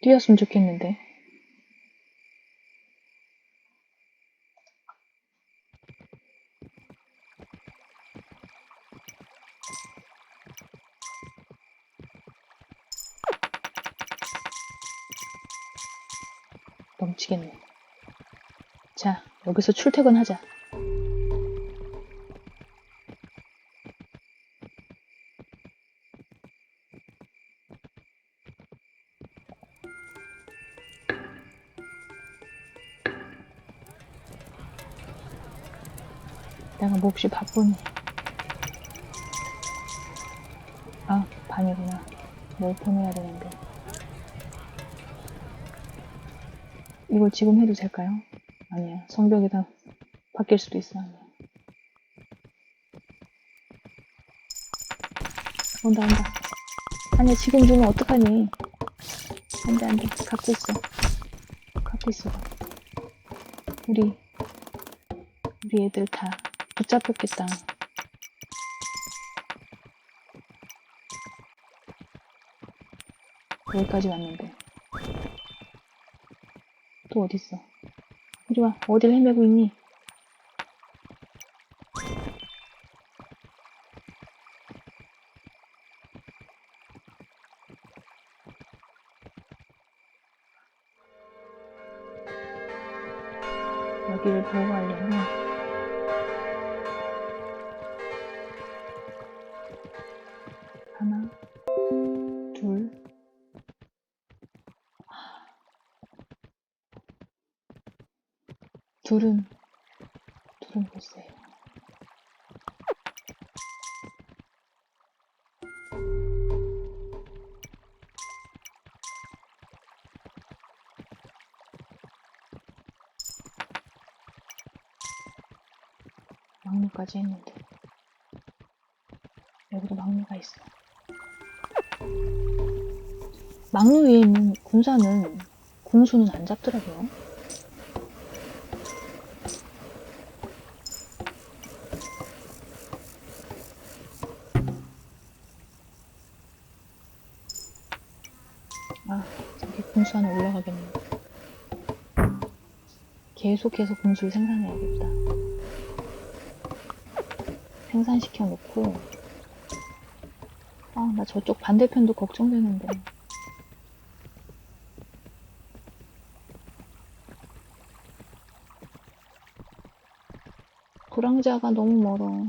뛰었으면 좋겠는데. 멈치겠네. 자, 여기서 출퇴근하자. 몹시 바쁘니. 아, 반이구나. 뭘 보내야 되는데. 이걸 지금 해도 될까요? 아니야. 성벽이 다 바뀔 수도 있어. 아니야. 온다, 온다. 아니야, 지금 주면 어떡하니? 안 돼, 안 돼. 갖고 있어. 갖고 있어. 우리, 우리 애들 다 붙잡혔겠다. 여기까지 왔는데. 또 어딨어? 이리 와. 어딜 헤매고 있니? 둘은 둘은 글쎄요. 막루까지 했는데 여기도 막루가 있어. 막루 위에 있는 군사는 궁수는 안 잡더라고요. 아, 저기 공수 하나 올라가겠네. 계속해서 공수를 생산해야겠다. 생산시켜 놓고, 아, 나 저쪽 반대편도 걱정되는데. 불황자가 너무 멀어.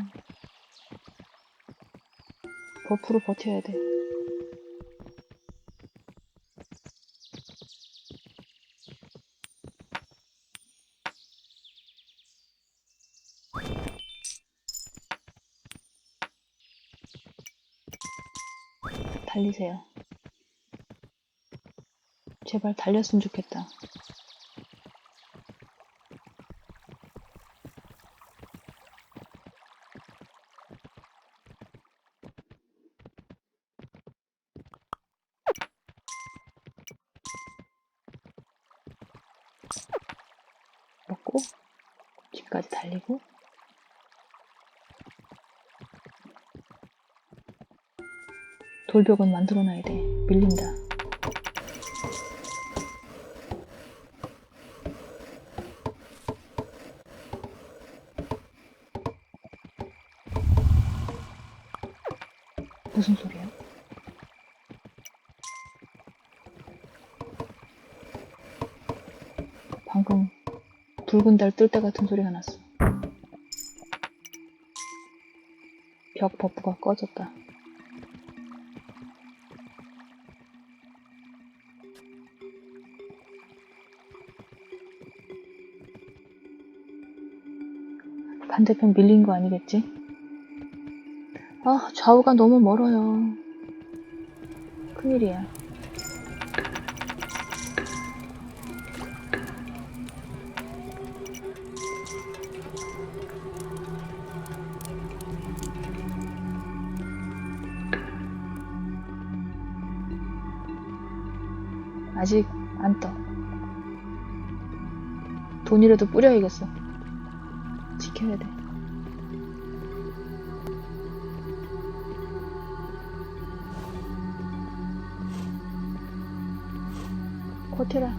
버프로 버텨야 돼. 달리세요. 제발 달렸으면 좋겠다. 먹고 집까지 달리고 돌벽은 만들어놔야 돼. 밀린다. 무슨 소리야? 방금 붉은 달 뜰 때 같은 소리가 났어. 벽 버프가 꺼졌다. 반대편 밀린 거 아니겠지? 아, 좌우가 너무 멀어요. 큰일이야. 아직 안 떠. 돈이라도 뿌려야겠어. 지켜야 돼. 버텨라.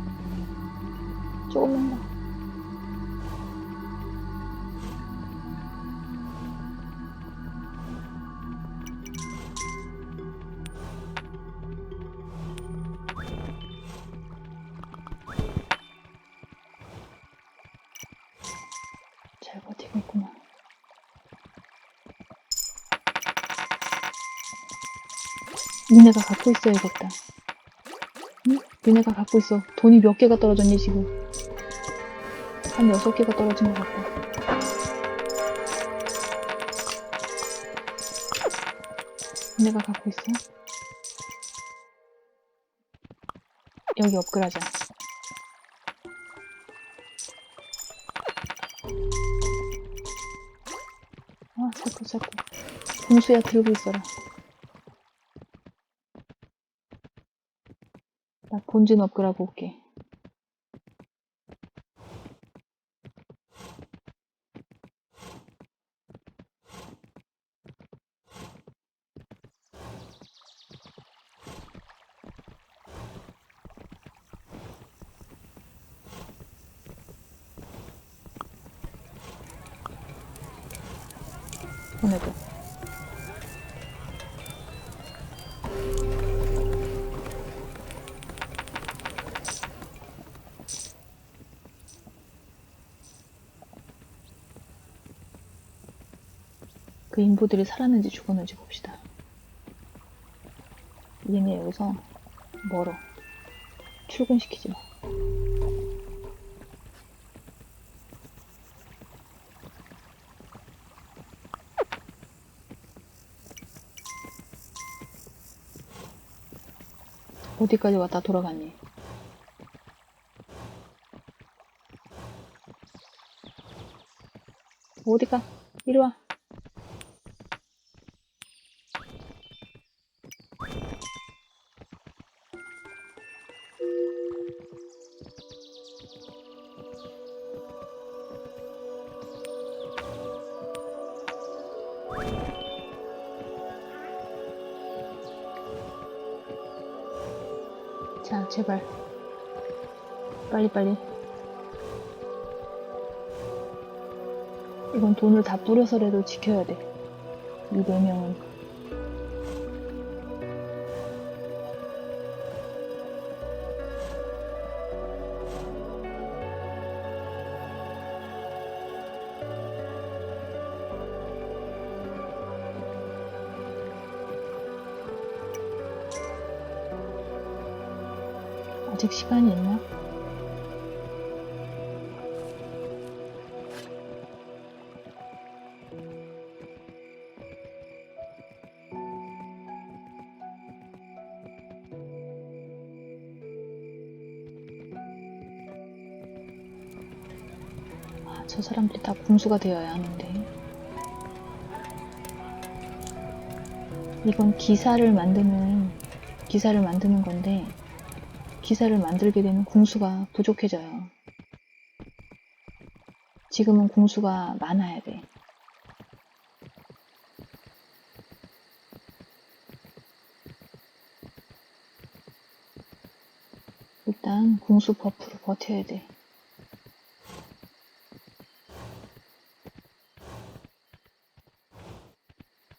조금만 더. 니네가 갖고 있어야겠다. 응? 니네가 갖고 있어. 돈이 몇 개가 떨어졌니, 지금? 한 여섯 개가 떨어진 것 같다. 니네가 갖고 있어? 여기 업글하자. 아, 자꾸, 자꾸. 공수야 들고 있어라. 나 본진 업글하고 올게. 보내고. 그 인부들이 살았는지 죽었는지 봅시다. 얘네 여기서 멀어. 출근시키지 마. 어디까지 왔다 돌아갔니? 어디가? 이리 와. 자, 제발. 빨리빨리. 이건 돈을 다 뿌려서라도 지켜야 돼. 이 네 명은. 시간이 있나? 아, 저 사람들이 다 궁수가 되어야 하는데. 이건 기사를 만드는, 기사를 만드는 건데, 기사를 만들게 되면 궁수가 부족해져요. 지금은 궁수가 많아야 돼. 일단 궁수 버프로 버텨야 돼.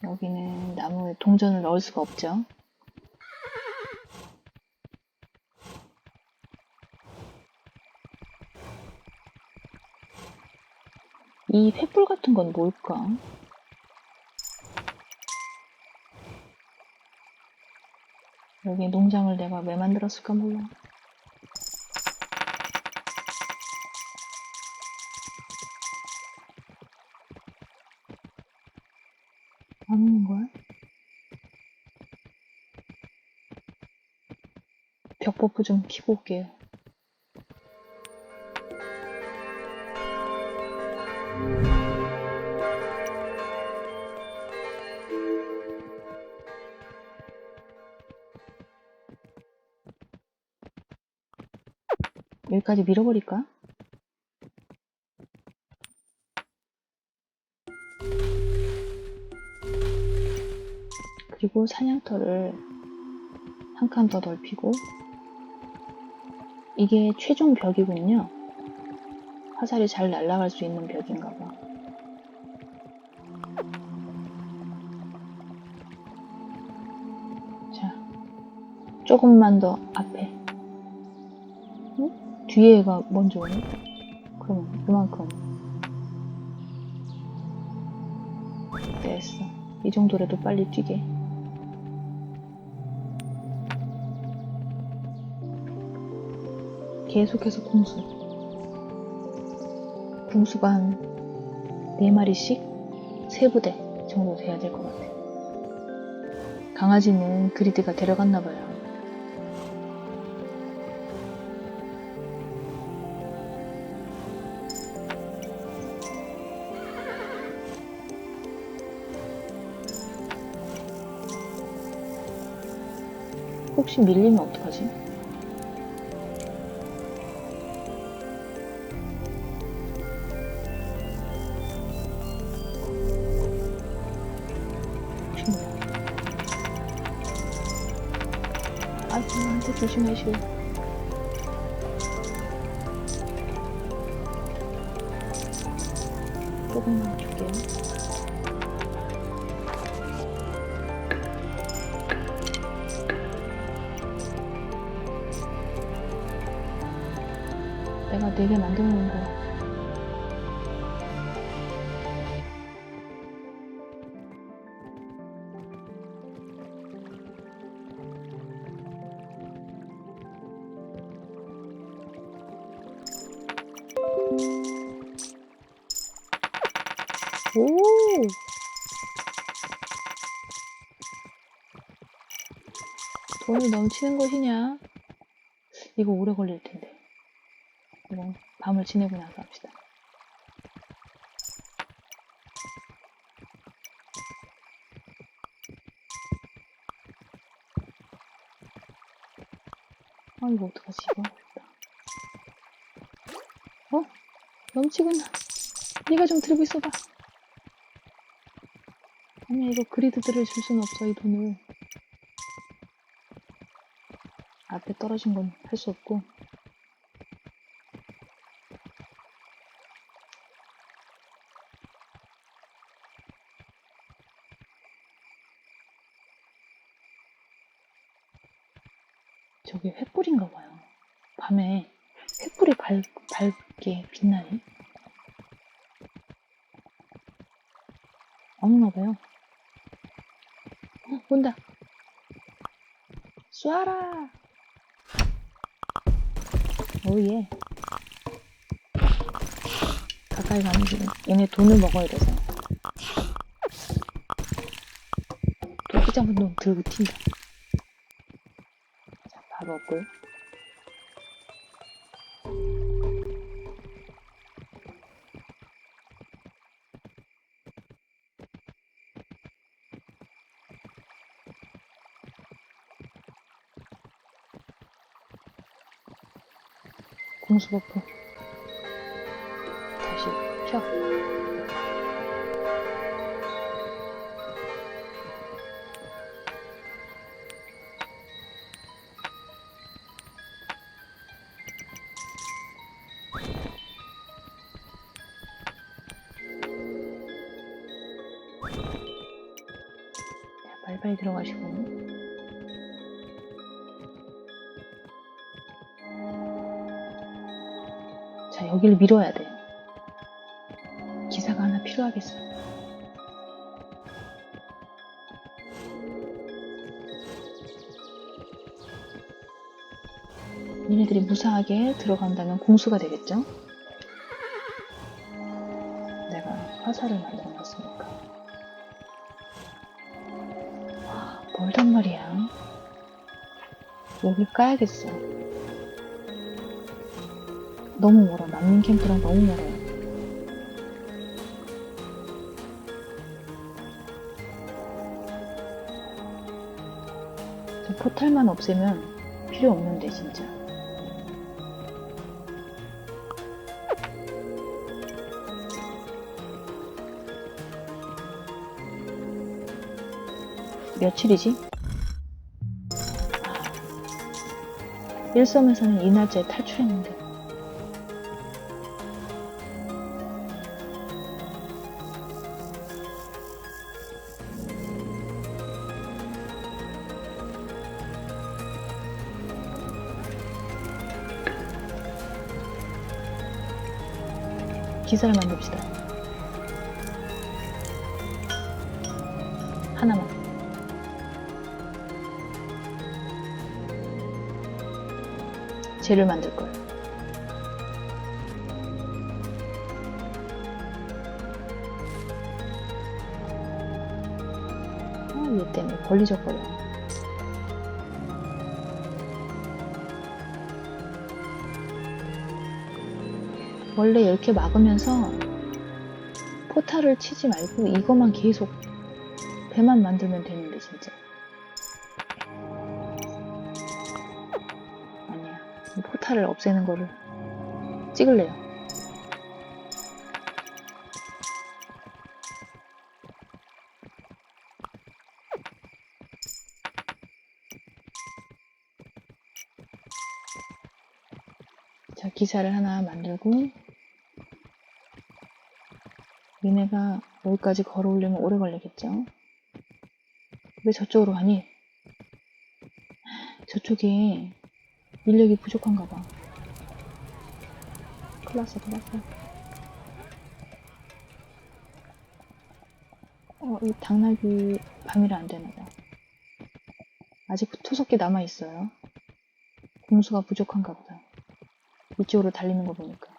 여기는 나무에 동전을 넣을 수가 없죠. 이 횃불 같은 건 뭘까? 여기 농장을 내가 왜 만들었을까 몰라. 안 오는 거야? 벽 버프 좀 키고 올게요. 여기까지 밀어버릴까? 그리고 사냥터를 한 칸 더 넓히고 이게 최종 벽이군요. 화살이 잘 날아갈 수 있는 벽인가 봐. 자, 조금만 더 앞에. 응? 뒤에가 먼저 오네? 그럼 그만큼. 됐어. 이 정도라도 빨리 뛰게. 계속해서 궁수. 궁수가 한 4마리씩 3부대 정도 돼야 될 것 같아. 강아지는 그리드가 데려갔나 봐요. 혹시 밀리면 어떡하지? 아이고, 한테 조심하시오. 내가 네개 만들어 놓은 거. 오! 돈이 넘치는 곳이냐? 이거 오래 걸릴 텐데. 이건 밤을 지내고 나서 합시다. 아, 이거 어떡하지, 이거? 어? 넘치구나. 네가 좀 들고 있어봐. 아니야, 이거 그리드들을 줄 수는 없어, 이 돈을. 앞에 떨어진 건 할 수 없고. 저게 횃불인가 봐요. 밤에 횃불이 밝, 밝게 빛나네. 없나 봐요. 어, 온다. 쏴라. 오예. 가까이 가면 지금 얘네 돈을 먹어야 돼서. 도끼 잡은 놈 들고 튄다. 자, 바로 없고요. 공수 버프 다시 펴 자, 빨리빨리 들어가시고 여기를 밀어야 돼. 기사가 하나 필요하겠어. 얘네들이 무사하게 들어간다면 공수가 되겠죠? 내가 화살을 만들어 놨으니까. 와, 멀단 말이야. 여기 까야겠어. 너무 멀어. 난민 캠프랑 너무 멀어요. 저 포탈만 없애면 필요 없는데 진짜. 며칠이지? 일섬에서는 이날째 탈출했는데 기사를 만듭시다. 하나만. 젤을 만들 거예요. 아, 얘 때문에 걸리적거려. 원래 이렇게 막으면서 포탈을 치지 말고 이것만 계속 배만 만들면 되는데 진짜. 아니야. 이 포탈을 없애는 거를 찍을래요. 자, 기사를 하나 만들고 얘네가 여기까지 걸어오려면 오래 걸리겠죠? 왜 저쪽으로 가니? 저쪽에 인력이 부족한가 봐. 큰일 났어, 큰일 났어. 어, 이 당나귀 밤이라 안 되나 봐. 아직 투석기 남아있어요. 공수가 부족한가 보다. 이쪽으로 달리는 거 보니까.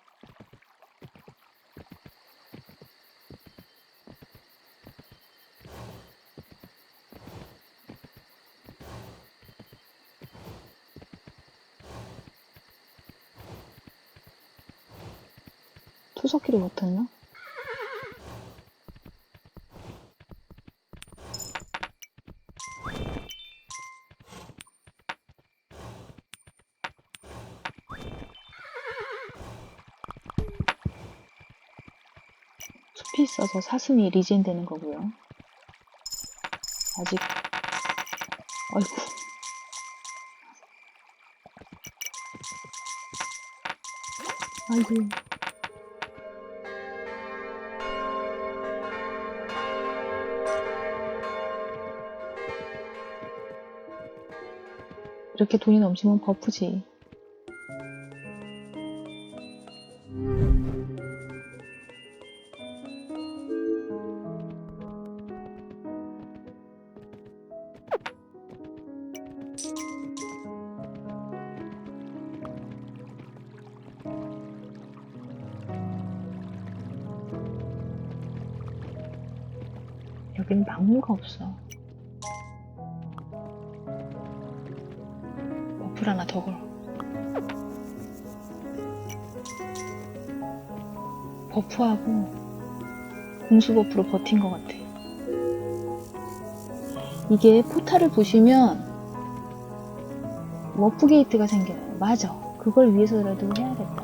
투석기를 못했나? 숲이 있어서 사슴이 리젠 되는 거고요. 아직 아이고 아이고 이렇게 돈이 넘치면 버프지. 버플 하나 더 걸어. 버프하고 공수 버프로 버틴 것 같아. 이게 포탈을 보시면 워프 게이트가 생겨요. 맞아. 그걸 위해서라도 해야겠다.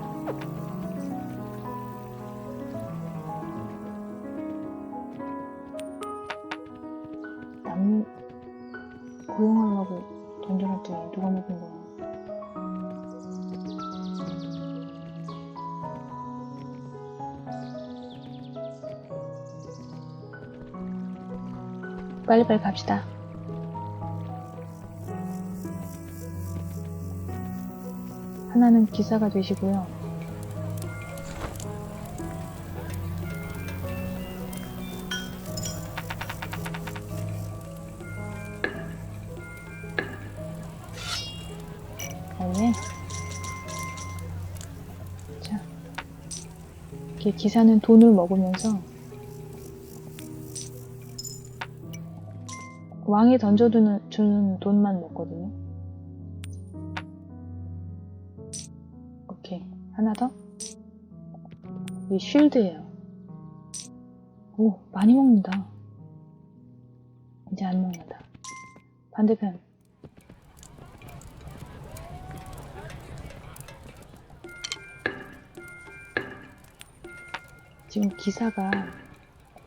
빨리빨리 갑시다. 하나는 기사가 되시고요. 자 이렇게 기사는 돈을 먹으면서 왕이 던져주는 주는 돈만 먹거든요. 오케이 하나 더. 이 쉴드예요. 오 많이 먹는다. 이제 안 먹는다. 반대편. 지금 기사가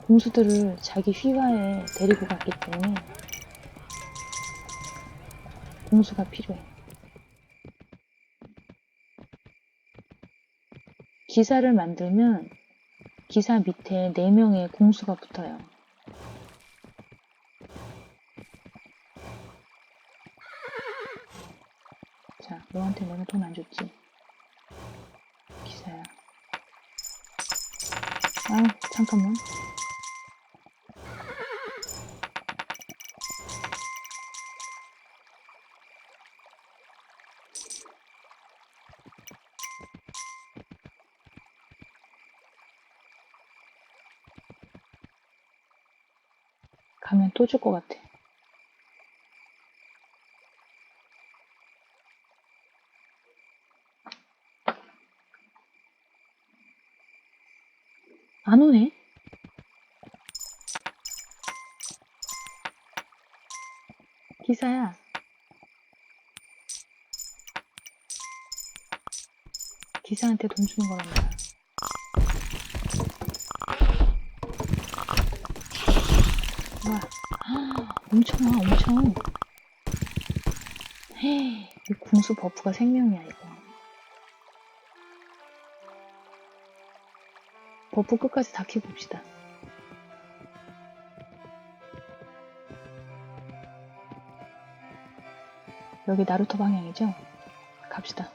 공수들을 자기 휘하에 데리고 갔기 때문에 공수가 필요해. 기사를 만들면 기사 밑에 4명의 공수가 붙어요. 자, 너한테 내가 돈 안 줬지? 기사야. 아, 잠깐만. 줄것 같아. 안 오네? 기사야. 기사한테 돈 주는 거란 말이야. 엄청 와, 엄청. 헤이, 이 궁수 버프가 생명이야, 이거. 버프 끝까지 다 키워봅시다. 여기 나루토 방향이죠? 갑시다.